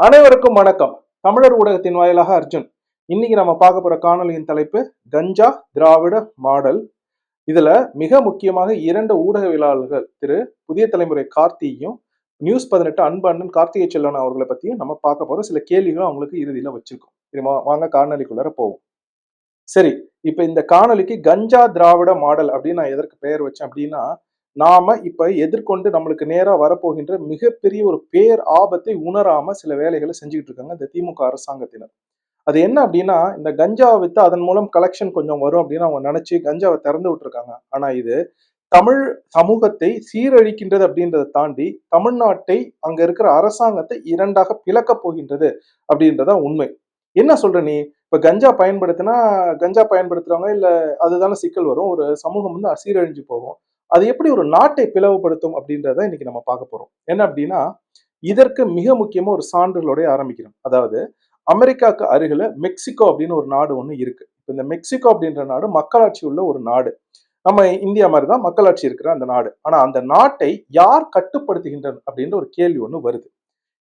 அனைவருக்கும் வணக்கம். தமிழர் ஊடகத்தின் வாயிலாக அர்ஜுன். இன்னைக்கு நம்ம பார்க்க போற காணொலியின் தலைப்பு கஞ்சா திராவிட மாடல். இதுல மிக முக்கியமாக இரண்டு ஊடகவியலாளர்கள் திரு புதிய தலைமுறை கார்த்தியும் நியூஸ் பதினெட்டு அன்பு அண்ணன் கார்த்திகை செல்வன் அவர்களை பத்தியும் நம்ம பார்க்க போறோம். சில கேள்விகளும் அவங்களுக்கு இறுதியில வச்சிருக்கோம். சரி, வாங்க காணொலிக்குள்ளார போவோம். சரி இப்ப இந்த காணொலிக்கு கஞ்சா திராவிட மாடல் அப்படின்னு நான் எதற்கு பெயர் வச்சேன் அப்படின்னா நாம இப்ப எதிர்கொண்டு நம்மளுக்கு நேரா வரப்போகின்ற மிகப்பெரிய ஒரு பேர் ஆபத்தை உணராம சில வேலைகளை செஞ்சுக்கிட்டு இருக்காங்க இந்த திமுக அரசாங்கத்தினர். அது என்ன அப்படின்னா இந்த கஞ்சாவை வித்து அதன் மூலம் கலெக்ஷன் கொஞ்சம் வரும் அப்படின்னு அவங்க நினைச்சு கஞ்சாவை திறந்து விட்டுருக்காங்க. ஆனா இது தமிழ் சமூகத்தை சீரழிக்கின்றது அப்படின்றத தாண்டி தமிழ்நாட்டை அங்க இருக்கிற அரசாங்கத்தை இரண்டாக பிளக்கப் போகின்றது அப்படின்றதா உண்மை. என்ன சொல்ற நீ? இப்ப கஞ்சா பயன்படுத்தினா கஞ்சா பயன்படுத்துறவங்க இல்ல அதுதானே சிக்கல் வரும்? ஒரு சமூகம் வந்து அசீரழிஞ்சு போகும். அது எப்படி ஒரு நாட்டை பிளவுபடுத்தும் அப்படின்றத இன்னைக்கு நம்ம பார்க்க போறோம். என்ன அப்படின்னா இதற்கு மிக முக்கியமா ஒரு சான்றுகளோடய ஆரம்பிக்கிறோம். அதாவது அமெரிக்காவுக்கு அருகில மெக்சிகோ அப்படின்னு ஒரு நாடு ஒன்று இருக்கு. இப்போ இந்த மெக்சிகோ அப்படின்ற நாடு மக்களாட்சி உள்ள ஒரு நாடு. நம்ம இந்தியா மாதிரி தான் மக்களாட்சி இருக்கிற அந்த நாடு. ஆனா அந்த நாட்டை யார் கட்டுப்படுத்துகின்றனர் அப்படின்ற ஒரு கேள்வி ஒன்று வருது.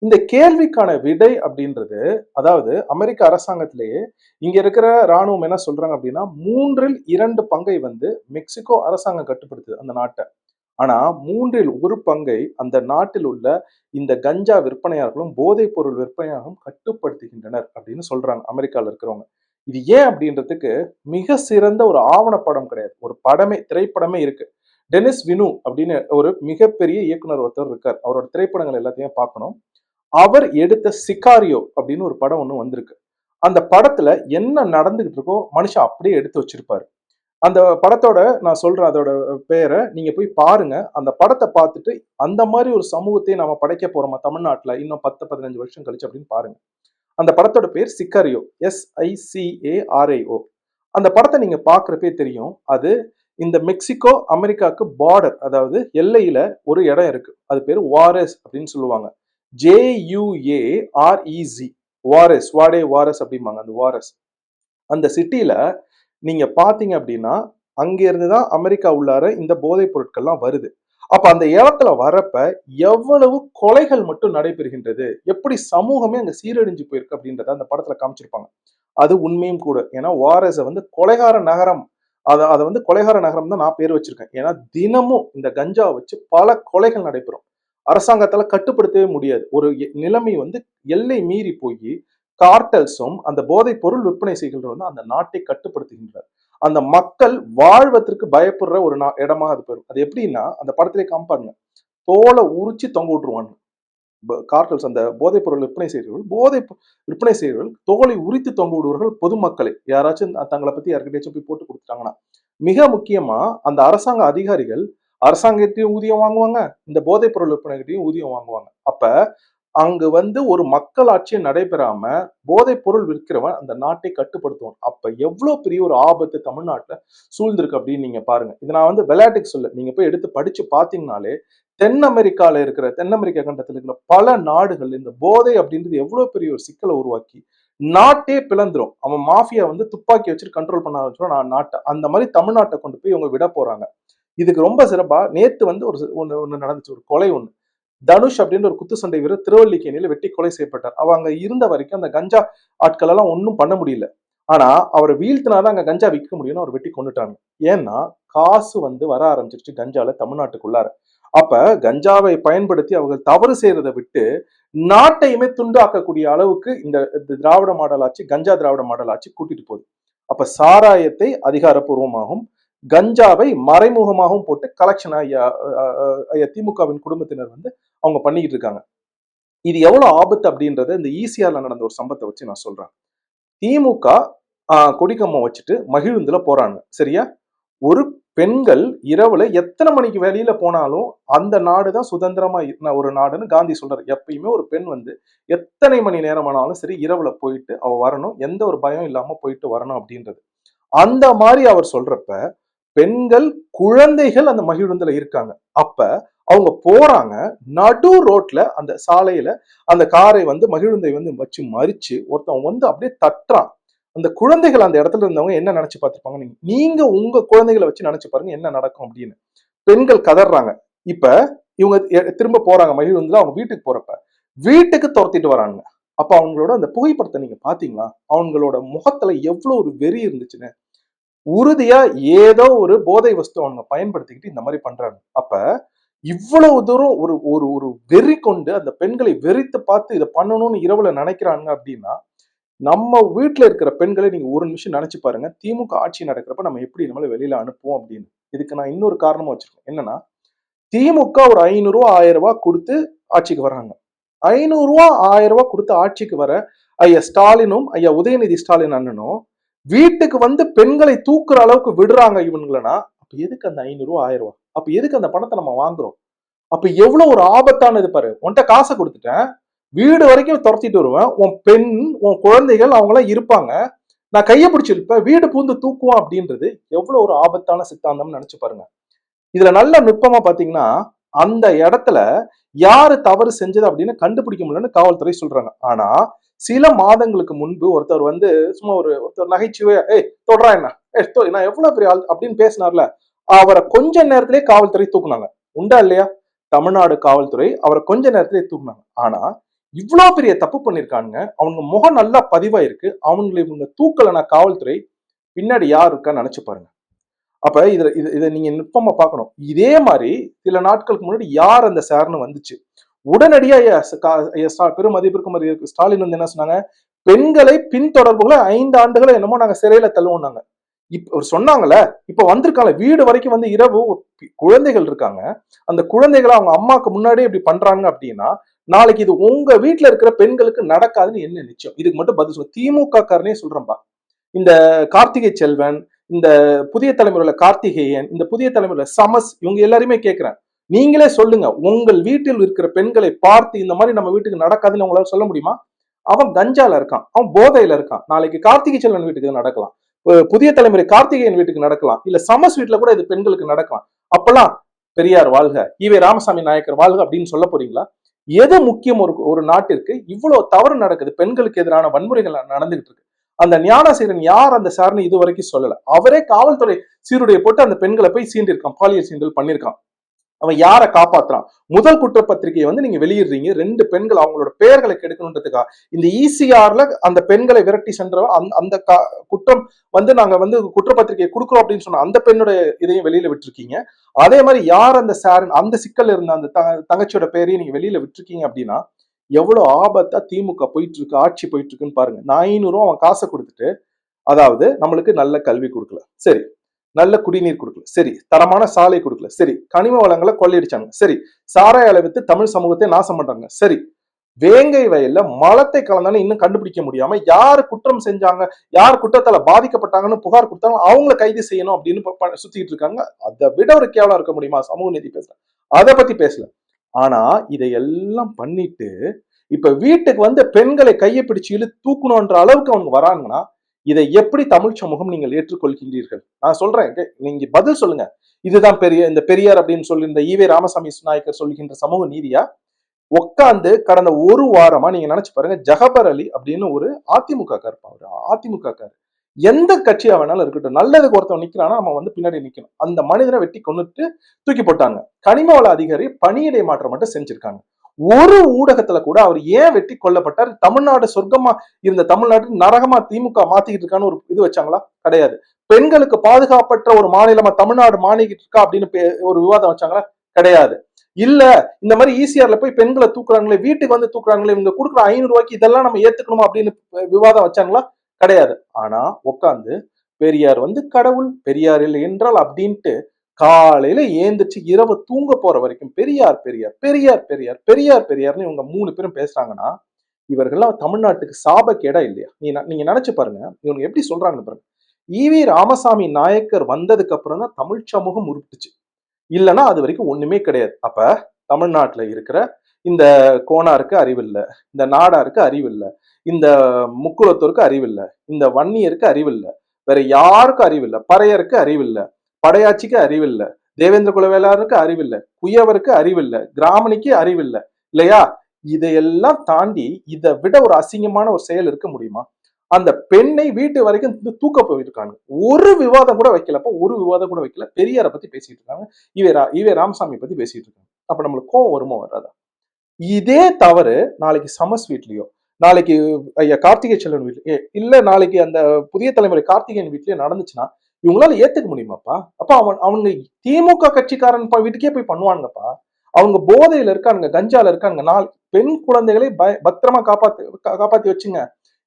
இந்த கேள்விக்கான விடை அப்படின்றது அதாவது அமெரிக்க அரசாங்கத்திலேயே இங்க இருக்கிற ராணுவம் என்ன சொல்றாங்க அப்படின்னா மூன்றில் இரண்டு பங்கை வந்து மெக்சிகோ அரசாங்கம் கட்டுப்படுத்துது அந்த நாட்டை. ஆனா மூன்றில் ஒரு பங்கை அந்த நாட்டில் உள்ள இந்த கஞ்சா விற்பனையாளர்களும் போதைப் பொருள் விற்பனையாளர்களும் கட்டுப்படுத்துகின்றனர் அப்படின்னு சொல்றாங்க அமெரிக்கால இருக்கிறவங்க. இது ஏன் அப்படின்றதுக்கு மிக சிறந்த ஒரு ஆவணப்படம் கிடையாது. ஒரு படமே திரைப்படமே இருக்கு. டெனிஸ் வினு அப்படின்னு ஒரு மிகப்பெரிய இயக்குனர் ஒருத்தர் இருக்கார். அவரோட திரைப்படங்கள் எல்லாத்தையும் பார்க்கணும். அவர் எடுத்த சிகாரியோ அப்படின்னு ஒரு படம் ஒன்று வந்திருக்கு. அந்த படத்துல என்ன நடந்துகிட்டு இருக்கோ மனுஷன் அப்படியே எடுத்து வச்சிருப்பாரு. அந்த படத்தோட நான் சொல்றேன் அதோட பேரை நீங்க போய் பாருங்க. அந்த படத்தை பார்த்துட்டு அந்த மாதிரி ஒரு சமூகத்தை நாம படைக்க போறோமா தமிழ்நாட்டில் இன்னும் பத்து பதினஞ்சு வருஷம் கழிச்சு அப்படின்னு பாருங்க. அந்த படத்தோட பேர் சிக்கரியோ எஸ்ஐசிஏஆர்ஐஓ அந்த படத்தை நீங்க பாக்குறப்பே தெரியும் அது இந்த மெக்சிகோ அமெரிக்காவுக்கு பார்டர் அதாவது எல்லையில ஒரு இடம் இருக்கு. அது பேர் வாரஸ் அப்படின்னு சொல்லுவாங்க. ஜேயூஏ ஆர்இசி வாரஸ் வாடே வாரஸ் அப்படிம்பாங்க அந்த வாரஸ் அந்த சிட்டியில் நீங்க பார்த்தீங்க அப்படின்னா அங்கேருந்து தான் அமெரிக்கா உள்ளார இந்த போதைப் பொருட்கள்லாம் வருது. அப்ப அந்த இடத்துல வரப்ப எவ்வளவு கொலைகள் மட்டும் நடைபெறுகின்றது? எப்படி சமூகமே அங்க சீரழிஞ்சு போயிருக்கு அப்படின்றத அந்த படத்துல காமிச்சிருப்பாங்க. அது உண்மையும் கூட. ஏன்னா வாரஸை வந்து கொலைகார நகரம். அதை அதை வந்து கொலைகார நகரம் தான் நான் பேர் வச்சிருக்கேன். ஏன்னா தினமும் இந்த கஞ்சா வச்சு பல கொலைகள் நடைபெறும். அரசாங்கத்தால கட்டுப்படுத்தவே முடியாது. ஒரு எ- நிலைமை வந்து எல்லை மீறி போய் கார்டல்ஸும் அந்த போதைப் பொருள் விற்பனை செய்கின்ற வந்து அந்த நாட்டை கட்டுப்படுத்துகின்றார். அந்த மக்கள் வாழ்வதற்கு பயப்படுற ஒரு நா- இடமா அது போயிடும். அது எப்படின்னா அந்த படத்திலே காம்பாருங்க தோலை உரிச்சு தொங்க விட்டுருவாங்க. கார்டல்ஸ் அந்த போதைப் பொருள் விற்பனை செய்கிறவர்கள் போதை விற்பனை செய்கிறவர்கள் தோலை உரித்து தொங்க விடுவார்கள் பொதுமக்களை. யாராச்சும் தங்களை பத்தி யார்கிட்டயாச்சும் போய் போட்டு கொடுத்துட்டாங்கன்னா மிக முக்கியமா அந்த அரசாங்க அதிகாரிகள் அரசாங்கத்தையும் ஊதியம் வாங்குவாங்க இந்த போதைப் பொருள் விற்பனைகிட்டையும் ஊதியம் வாங்குவாங்க. அப்ப அங்கு வந்து ஒரு மக்களாட்சி நடைபெறாம போதைப் பொருள் விற்கிறவன் அந்த நாட்டை கட்டுப்படுத்துவான். அப்ப எவ்வளவு பெரிய ஒரு ஆபத்து தமிழ்நாட்டுல சூழ்ந்திருக்கு அப்படின்னு நீங்க பாருங்க. இது நான் வந்து விளையாட்டுக்கு சொல்ல நீங்க போய் எடுத்து படிச்சு பாத்தீங்கனாலே தென் அமெரிக்கால இருக்கிற தென் அமெரிக்கா கண்டத்தில் இருக்கிற பல நாடுகள் இந்த போதை அப்படின்றது எவ்வளவு பெரிய ஒரு சிக்கலை உருவாக்கி நாட்டே பிளந்துரும். அவன் மாஃபியா வந்து துப்பாக்கி வச்சுட்டு கண்ட்ரோல் பண்ண ஆரம்பிச்சிடும் நான் நாட்டை. அந்த மாதிரி தமிழ்நாட்டை கொண்டு போய் இவங்க விட போறாங்க. இதுக்கு ரொம்ப சிறப்பா நேத்து வந்து ஒரு ஒன்று ஒன்று நடந்துச்சு ஒரு கொலை ஒன்று தனுஷ் அப்படின்ற ஒரு குத்து சண்டை வீரர் திருவல்லிக்கேணியில வெட்டி கொலை செய்யப்பட்டார். அவ அங்க இருந்த வரைக்கும் அந்த கஞ்சா ஆட்கள் எல்லாம் ஒன்றும் பண்ண முடியல. ஆனா அவரை வீழ்த்தினாதான் அங்க கஞ்சா விற்க முடியும்னு அவர் வெட்டி கொண்டுட்டாங்க ஏன்னா காசு வந்து வர ஆரம்பிச்சிருச்சு கஞ்சால தமிழ்நாட்டுக்குள்ளார. அப்ப கஞ்சாவை பயன்படுத்தி அவர்கள் தவறு செய்யறதை விட்டு நாட்டையுமே துண்டாக்கக்கூடிய அளவுக்கு இந்த இந்த திராவிட மாடல் ஆட்சி கஞ்சா திராவிட மாடல் ஆட்சி கூட்டிட்டு போகுது. அப்ப சாராயத்தை அதிகாரப்பூர்வமாகவும் கஞ்சாவை மறைமுகமாகவும் போட்டு கலெக்ஷன் ஐயா திமுகவின் குடும்பத்தினர் வந்து அவங்க பண்ணிக்கிட்டு இருக்காங்க. இது எவ்வளவு ஆபத்து அப்படின்றத இந்த ஈசிஆர்ல நடந்த ஒரு சம்பத்தை வச்சு நான் சொல்றேன். திமுக ஆஹ், கொடிக்கம்பம் வச்சுட்டு மகிழுந்துல போறாங்க. சரியா? ஒரு பெண்கள் இரவுல எத்தனை மணிக்கு வெளியில போனாலும் அந்த நாடு தான் சுதந்திரமா ஒரு நாடுன்னு காந்தி சொல்றாரு. எப்பயுமே ஒரு பெண் வந்து எத்தனை மணி நேரம் ஆனாலும் சரி இரவுல போயிட்டு அவ வரணும். எந்த ஒரு பயம் இல்லாம போயிட்டு வரணும் அப்படின்றது. அந்த மாதிரி அவர் சொல்றப்ப பெண்கள் குழந்தைகள் அந்த மகிழுந்துல இருக்காங்க. அப்ப அவங்க போறாங்க நடு ரோட்ல அந்த சாலையில அந்த காரை வந்து மகிழுந்தை வந்து வச்சு மறிச்சு ஒருத்தவங்க வந்து அப்படியே தட்டுறான். அந்த குழந்தைகள் அந்த இடத்துல இருந்தவங்க என்ன நினைச்சு பார்த்துருப்பாங்க? நீங்க நீங்க உங்க குழந்தைகளை வச்சு நினைச்சு பாருங்க என்ன நடக்கும் அப்படின்னு. பெண்கள் கதறாங்க இப்ப இவங்க திரும்ப போறாங்க மகிழுந்தில் அவங்க வீட்டுக்கு போறப்ப. வீட்டுக்கு துரத்திட்டு வராங்க அப்ப அவங்களோட அந்த புகைப்படத்தை நீங்க பாத்தீங்களா அவங்களோட முகத்துல எவ்வளவு ஒரு வெறி இருந்துச்சுன்னு உறுதியா ஏதோ ஒரு போதை வஸ்து அவங்க பயன்படுத்திக்கிட்டு இந்த மாதிரி பண்றாங்க. அப்ப இவ்வளவு தூரம் ஒரு ஒரு ஒரு வெறி கொண்டு அந்த பெண்களை வெறித்து பார்த்து இதை பண்ணணும்னு இரவுல நினைக்கிறாங்க அப்படின்னா நம்ம வீட்டுல இருக்கிற பெண்களை நீங்க ஒரு நிமிஷம் நினைச்சு பாருங்க. திமுக ஆட்சி நடக்கிறப்ப நம்ம எப்படி நம்மள வெளியில அனுப்புவோம் அப்படின்னு. இதுக்கு நான் இன்னொரு காரணமாக வச்சிருக்கேன். என்னன்னா திமுக ஒரு ஐநூறுரூவா ஆயிரம் ரூபாய் கொடுத்து ஆட்சிக்கு வர்றாங்க. ஐநூறுரூவா ஆயிரம் ரூபாய் கொடுத்து ஆட்சிக்கு வர ஐயா ஸ்டாலினும் ஐயா உதயநிதி ஸ்டாலின் அண்ணனும் வீட்டுக்கு வந்து பெண்களை தூக்குற அளவுக்கு விடுறாங்க இவங்களனா அப்ப எதுக்கு அந்த ஐநூறு ரூபா ஆயிரம் ரூபா? அப்ப எதுக்கு அந்த பணத்தை நம்ம வாங்குறோம்? அப்ப எவ்வளவு ஒரு ஆபத்தானது பாரு. உன்கிட்ட காசை கொடுத்துட்டேன். வீடு வரைக்கும் துரத்திட்டு வருவேன். உன் பெண் உன் குழந்தைகள் அவங்களாம் இருப்பாங்க. நான் கையை பிடிச்சிருப்பேன் வீடு பூந்து தூக்குவான் அப்படின்றது எவ்வளவு ஒரு ஆபத்தான சித்தாந்தம்னு நினைச்சு பாருங்க. இதுல நல்ல நுட்பமா பாத்தீங்கன்னா அந்த இடத்துல யாரு தவறு செஞ்சது அப்படின்னு கண்டுபிடிக்க முடியலன்னு காவல்துறை சொல்றாங்க. ஆனா சில மாதங்களுக்கு முன்பு ஒருத்தர் வந்து சும்மா ஒரு ஒருத்தர் நகைச்சுவையா ஏய் தொடரா என்ன? ஏ நான் எவ்வளவு பெரிய ஆள் அப்படின்னு பேசினார்ல அவரை கொஞ்ச நேரத்திலே காவல்துறை தூக்குனாங்க. உண்டா இல்லையா? தமிழ்நாடு காவல்துறை அவரை கொஞ்ச நேரத்திலே தூக்குனாங்க. ஆனா இவ்வளவு பெரிய தப்பு பண்ணிருக்கானுங்க. அவங்க முகம் நல்லா பதிவாயிருக்கு. அவங்களை இவங்க தூக்கலைனா காவல்துறை பின்னாடி யார் இருக்கா நினைச்சு பாருங்க. அப்ப இதுல இது இதை நீங்க நுட்பமா பார்க்கணும். இதே மாதிரி சில நாட்களுக்கு முன்னாடி யார் அந்த சார்னு வந்துச்சு. உடனடியா பெரும் ச- ஸ்டா- மதிப்பிற்கு ஸ்டாலின் வந்து என்ன சொன்னாங்க? பெண்களை பின்தொடர்புகளை ஐந்து ஆண்டுகளை என்னமோ நாங்க சிறையில தள்ளுவோம் இப்ப அவர் சொன்னாங்கல்ல இப்ப வந்திருக்காங்க. வீடு வரைக்கும் வந்து இரவு குழந்தைகள் இருக்காங்க. அந்த குழந்தைகளை அவங்க அம்மாக்கு முன்னாடியே இப்படி பண்றாங்க அப்படின்னா நாளைக்கு இது உங்க வீட்டுல இருக்கிற பெண்களுக்கு நடக்காதுன்னு என்ன நிச்சயம்? இதுக்கு மட்டும் பதில் சொல்ல திமுக காரனே சொல்றேன்பா. இந்த கார்த்திகை செல்வன் இந்த புதிய தலைமுறையில கார்த்திகேயன் இந்த புதிய தலைமுறையில சமஸ் இவங்க எல்லாருமே கேட்கிறேன் நீங்களே சொல்லுங்க உங்கள் வீட்டில் இருக்கிற பெண்களை பார்த்து இந்த மாதிரி நம்ம வீட்டுக்கு நடக்காதுன்னு உங்களால சொல்ல முடியுமா? அவன் கஞ்சால இருக்கான் அவன் போதையில இருக்கான். நாளைக்கு கார்த்திகை செல்வன் வீட்டுக்கு நடக்கலாம். புதிய தலைமுறை கார்த்திகேயன் வீட்டுக்கு நடக்கலாம். இல்ல சமஸ் வீட்டுல கூட இது பெண்களுக்கு நடக்கலாம். அப்பெல்லாம் பெரியார் வாழ்க ஈவே ராமசாமி நாயக்கர் வாழ்க அப்படின்னு சொல்ல போறீங்களா? எது முக்கியம் ஒரு ஒரு நாட்டிற்கு? இவ்வளவு தவறு நடக்குது பெண்களுக்கு எதிரான வன்முறைகள் நடந்துகிட்டு இருக்கு. அந்த ஞானசீரன் யார் அந்த சார்னு இது வரைக்கும் சொல்லல. அவரே காவல்துறை சீருடைய போட்டு அந்த பெண்களை போய் சீண்டிருக்கான். பாலியல் சீண்டல் பண்ணிருக்கான். அவன் யாரை காப்பாத்துறான்? முதல் குற்றப்பத்திரிகையை வந்து நீங்க வெளியிடுறீங்க. ரெண்டு பெண்கள் அவங்களோட பெயர்களை கெடுக்கணுன்றதுக்காக. இந்த இசிஆர்ல அந்த பெண்களை விரட்டி சென்ற அந்த அந்த கா- குற்றம் வந்து நாங்க வந்து குற்றப்பத்திரிகையை கொடுக்குறோம் அப்படின்னு சொன்ன அந்த பெண்ணுடைய இதையும் வெளியில விட்டுருக்கீங்க. அதே மாதிரி யார் அந்த சார் அந்த சிக்கல் இருந்த அந்த த- தங்கச்சியோட பேரையும் நீங்க வெளியில விட்டுருக்கீங்க அப்படின்னா எவ்வளவு ஆபத்தா திமுக போயிட்டு இருக்கு ஆட்சி போயிட்டு இருக்குன்னு பாருங்க. நான் ஐநூறு ரூபா அவன் காசை கொடுத்துட்டு அதாவது நம்மளுக்கு நல்ல கல்வி கொடுக்கல. சரி. நல்ல குடிநீர் கொடுக்கல. சரி. தரமான சாலை கொடுக்கல. சரி. கனிம வளங்களை கொள்ளையடிச்சாங்க. சரி. சாராய அளவித்து தமிழ் சமூகத்தை நாசம் பண்றாங்க. சரி. வேங்கை வயல்ல மலத்தை கலந்தானே இன்னும் கண்டுபிடிக்க முடியாம யார் குற்றம் செஞ்சாங்க யார் குற்றத்தால பாதிக்கப்பட்டாங்கன்னு புகார் கொடுத்தாங்க அவங்கள கைது செய்யணும் அப்படின்னு சுத்திட்டு இருக்காங்க. அதை விட ஒரு கேவலம் இருக்க முடியுமா? சமூக நீதி பேசல அதை பத்தி பேசல. ஆனா இதையெல்லாம் பண்ணிட்டு இப்ப வீட்டுக்கு வந்து பெண்களை கையை பிடிச்சு இழு தூக்கணும்ன்ற அளவுக்கு அவங்க வராங்கன்னா இதை எப்படி தமிழ் சமூகம் நீங்கள் ஏற்றுக்கொள்கின்றீர்கள்? நான் சொல்றேன் நீங்க பதில் சொல்லுங்க. இதுதான் பெரிய இந்த பெரியார் அப்படின்னு சொல்லி இந்த ஈவே ராமசாமி நாயக்கர் சொல்கின்ற சமூக நீதியா? உட்காந்து கடந்த ஒரு வாரமா நீங்க நினைச்சு பாருங்க ஜஹபர் அலி அப்படின்னு ஒரு அதிமுக கார் அதிமுக கார் எந்த கட்சியா வேணாலும் இருக்கட்டும். நல்லதுக்கு ஒருத்தன் நிக்கிறான்னா நம்ம வந்து பின்னாடி நிக்கணும். அந்த மனிதனை வெட்டி கொண்டுட்டு தூக்கி போட்டாங்க. கனிம வள அதிகாரி பணியிடை மாற்றம் மட்டும் செஞ்சிருக்காங்க. ஒரு ஊடகத்துல கூட அவர் ஏன் வெட்டி கொல்லப்பட்டார்? தமிழ்நாடு சொர்க்கமா இருந்த தமிழ்நாட்டு நரகமா திமுக மாத்திக்கிட்டு இருக்கான்னு ஒரு இது வச்சாங்களா? கிடையாது. பெண்களுக்கு பாதுகாப்பற்ற ஒரு மாநிலமா தமிழ்நாடு மாணிக்கிட்டு இருக்கா அப்படின்னு பே- ஒரு விவாதம் வச்சாங்களா? கிடையாது. இல்ல இந்த மாதிரி ஈசிஆர்ல போய் பெண்களை தூக்குறாங்களே வீட்டுக்கு வந்து தூக்குறாங்களே இவங்க கொடுக்குற ஐநூறு ரூபாய்க்கு இதெல்லாம் நம்ம ஏத்துக்கணுமா அப்படின்னு விவாதம் வச்சாங்களா? கிடையாது. ஆனா உட்காந்து பெரியார் வந்து கடவுள் பெரியார் இல்லை என்றால் அப்படின்ட்டு காலையில ஏந்திரிச்சு இரவு தூங்க போற வரைக்கும் பெரியார் பெரியார் பெரியார் பெரியார் பெரியார் பெரியார்னு இவங்க மூணு பேரும் பேசுறாங்கன்னா இவர்கள்லாம் தமிழ்நாட்டுக்கு சாபக்கேடா இல்லையா? நீ நீங்க நினைச்சு பாருங்க. இவங்க எப்படி சொல்றாங்கன்னு பாருங்க. ஈவி ராமசாமி நாயக்கர் வந்ததுக்கு அப்புறம் தான் தமிழ் சமூகம் உருப்பிட்டுச்சு இல்லைன்னா அது வரைக்கும் ஒண்ணுமே கிடையாது. அப்ப தமிழ்நாட்டுல இருக்கிற இந்த கோனாருக்கு அறிவில்லை. இந்த நாடாருக்கு அறிவில்லை. இந்த முக்குளத்தூருக்கு அறிவில்லை. இந்த வன்னியருக்கு அறிவில்லை. வேற யாருக்கும் அறிவில்லை. பறையருக்கு அறிவில்லை. படையாச்சிக்கு அறிவில்லை. தேவேந்திர குலவேளாருக்கு அறிவில்லை. குயவருக்கு அறிவில்லை. கிராமணிக்கு அறிவில்லை. இல்லையா? இதையெல்லாம் தாண்டி இதை விட ஒரு அசிங்கமான ஒரு செயல் இருக்க முடியுமா? அந்த பெண்ணை வீட்டு வரைக்கும் தூக்க போயிருக்காங்க. ஒரு விவாதம் கூட வைக்கலப்போ. ஒரு விவாதம் கூட வைக்கல. பெரியாரை பத்தி பேசிட்டு இருக்காங்க. இவே ரா இவே ராமசாமி பத்தி பேசிட்டு இருக்காங்க. அப்ப நம்மளுக்கு கோவம் வருமா வராதா? இதே தவறு நாளைக்கு சமஸ் வீட்லயோ நாளைக்கு ஐயா கார்த்திகை செல்வன் வீட்லயே இல்ல நாளைக்கு அந்த புதிய தலைமுறை கார்த்திகேயன் வீட்லயே நடந்துச்சுன்னா இவங்களால ஏத்துக்க முடியுமாப்பா? அப்ப அவன் அவங்க திமுக கட்சிக்காரன் வீட்டுக்கே போய் பண்ணுவாங்கப்பா அவங்க போதையில இருக்கானுங்க கஞ்சால இருக்கானுங்க. நாலு பெண் குழந்தைகளை பய- பத்திரமா காப்பாத்து காப்பாத்தி வச்சுங்க.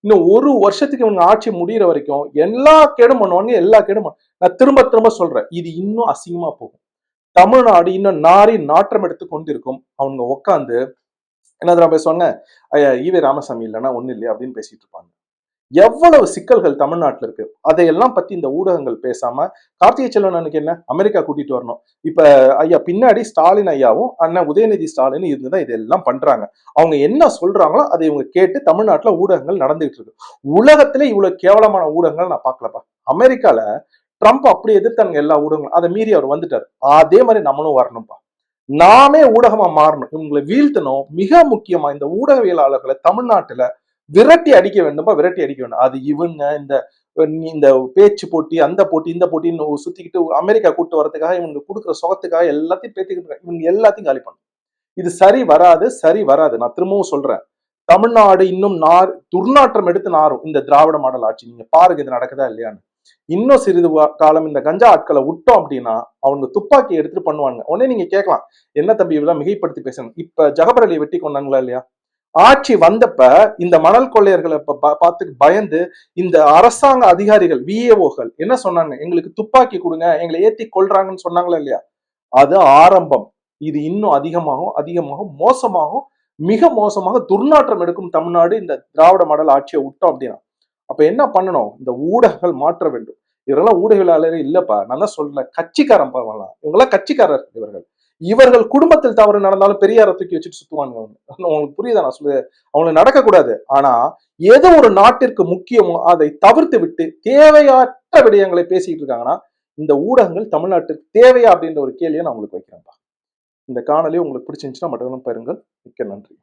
இன்னும் ஒரு வருஷத்துக்கு இவங்க ஆட்சி முடிகிற வரைக்கும் எல்லா கேடும் பண்ணுவாங்க எல்லா கேடும் நான் திரும்ப திரும்ப சொல்றேன் இது இன்னும் அசிங்கமா போகும். தமிழ்நாடு இன்னும் நாரி நாற்றம் எடுத்து கொண்டிருக்கும். அவங்க உட்காந்து என்ன தெரியுமா சொன்னேன் ஐயா ஈவே ராமசாமி இல்லைன்னா ஒன்றும் இல்லையா? அப்படின்னு பேசிட்டு இருப்பாங்க. எவ்வளவு சிக்கல்கள் தமிழ்நாட்டுல இருக்கு? அதையெல்லாம் பத்தி இந்த ஊடகங்கள் பேசாம கார்த்திகை செல்வன் அன்னைக்கு என்ன? அமெரிக்கா கூட்டிட்டு வரணும். இப்ப ஐயா பின்னாடி ஸ்டாலின் ஐயாவும் அண்ணன் உதயநிதி ஸ்டாலின் இருந்துதான் இதெல்லாம் பண்றாங்க. அவங்க என்ன சொல்றாங்களோ அதை இவங்க கேட்டு தமிழ்நாட்டுல ஊடகங்கள் நடந்துகிட்டு இருக்கு. உலகத்துல இவ்வளவு கேவலமான ஊடகங்கள் நான் பார்க்கலப்பா. அமெரிக்கால ட்ரம்ப் அப்படி எதிர்த்தாங்க எல்லா ஊடகங்களும். அதை மீறி அவர் வந்துட்டார். அதே மாதிரி நம்மளும் வரணும்ப்பா நாமே ஊடகமா மாறணும். இவங்களை வீழ்த்தணும். மிக முக்கியமா இந்த ஊடகவியலாளர்களை தமிழ்நாட்டுல விரட்டி அடிக்க வேண்டுமா. விரட்டி அடிக்க வேண்டும். அது இவங்க இந்த இந்த பேச்சு போட்டி அந்த போட்டி இந்த போட்டின்னு சுத்திக்கிட்டு அமெரிக்கா கூட்டு வரதுக்காக இவங்க கொடுக்குற சுகத்துக்காக எல்லாத்தையும் பேத்திக்கிட்டு இவங்க எல்லாத்தையும் காலி பண்ணும் இது சரி வராது சரி வராது. நான் திரும்பவும் சொல்றேன். தமிழ்நாடு இன்னும் நார் துர்நாற்றம் எடுத்து நாரும் இந்த திராவிட மாடல் ஆட்சி. நீங்க பாருங்க இது நடக்குதா இல்லையான்னு. இன்னும் சிறிது காலம் இந்த கஞ்சா ஆட்களை விட்டோம் அப்படின்னா அவங்க துப்பாக்கி எடுத்துட்டு பண்ணுவாங்க உடனே நீங்க கேட்கலாம் என்ன தம்பி இதெல்லாம் மிகைப்படுத்தி பேசணும் இப்ப ஜகபர் அலியை வெட்டி கொண்டாங்களா இல்லையா? ஆட்சி வந்தப்ப இந்த மணல் கொள்ளையர்களை பார்த்து பயந்து இந்த அரசாங்க அதிகாரிகள் விஏஓகள் என்ன சொன்னாங்க? எங்களுக்கு துப்பாக்கி கொடுங்க எங்களை ஏத்தி கொள்றாங்கன்னு சொன்னாங்களா இல்லையா? அது ஆரம்பம். இது இன்னும் அதிகமாகும் அதிகமாகும் மோசமாகும். மிக மோசமாக துர்நாற்றம் எடுக்கும் தமிழ்நாடு இந்த திராவிட மாடல் ஆட்சியை விட்டோம் அப்படின்னா. அப்ப என்ன பண்ணணும்? இந்த ஊடகங்கள் மாற்ற வேண்டும். இவரெல்லாம் ஊடகவியலாளரே இல்லப்பா. நான் தான் சொல்றேன். கட்சிக்காரன் பண்ணலாம் இவங்கெல்லாம் கட்சிக்காரர் இவர்கள். இவர்கள் குடும்பத்தில் தவறு நடந்தாலும் பெரியாரை தூக்கி வச்சுட்டு சுத்துவாங்க அவங்க உங்களுக்கு புரியுதா? நான் சொல்லுது அவங்களுக்கு நடக்கக்கூடாது. ஆனா ஏதோ ஒரு நாட்டிற்கு முக்கியமோ அதை தவிர்த்து விட்டு தேவையற்ற விடயங்களை பேசிக்கிட்டு இருக்காங்கன்னா இந்த ஊடகங்கள் தமிழ்நாட்டுக்கு தேவையா அப்படின்ற ஒரு கேள்வியை நான் உங்களுக்கு வைக்கிறேன்ப்பா இந்த காணொலி உங்களுக்கு பிடிச்சிருந்துச்சுன்னா மட்டும் பெருங்கள் மிக்க நன்றி.